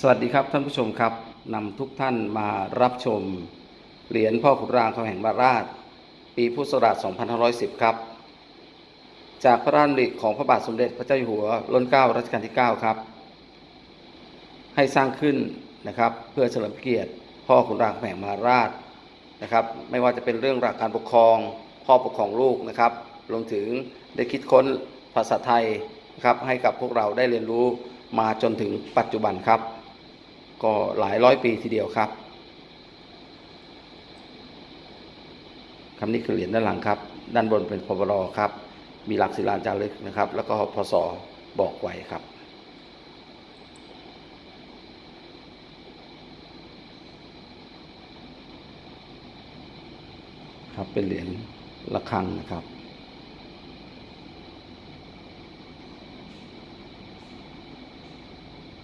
สวัสดีครับท่านผู้ชมครับนำทุกท่านมารับชม เหรียญพ่อขุนรามคำแห่งบาราช ปีพุทธศักราช 2510 ครับ จากพระราชดำริของพระบาทสมเด็จพระเจ้าอยู่หัวรัชเก้ารัชกาลที่ 9 ครับ ให้สร้างขึ้นนะครับ เพื่อเฉลิมเกียรติ พ่อขุนรามคำแห่งบาราชนะครับ ไม่ว่าจะเป็นเรื่องหลักการปกครอง พ่อปกครองลูกนะครับรวมถึงได้คิดค้นภาษาไทยนะครับให้กับพวกเราได้เรียนรู้มาจนถึงปัจจุบันครับ ก็หลายร้อยปีทีเดียวครับคำนี้คือเหรียญด้านหลังครับ ด้านบนเป็นพบรครับ มีหลักศิลาจารึกนะครับ แล้วก็พศบอกไว้ครับครับเป็นเหรียญระฆังนะครับ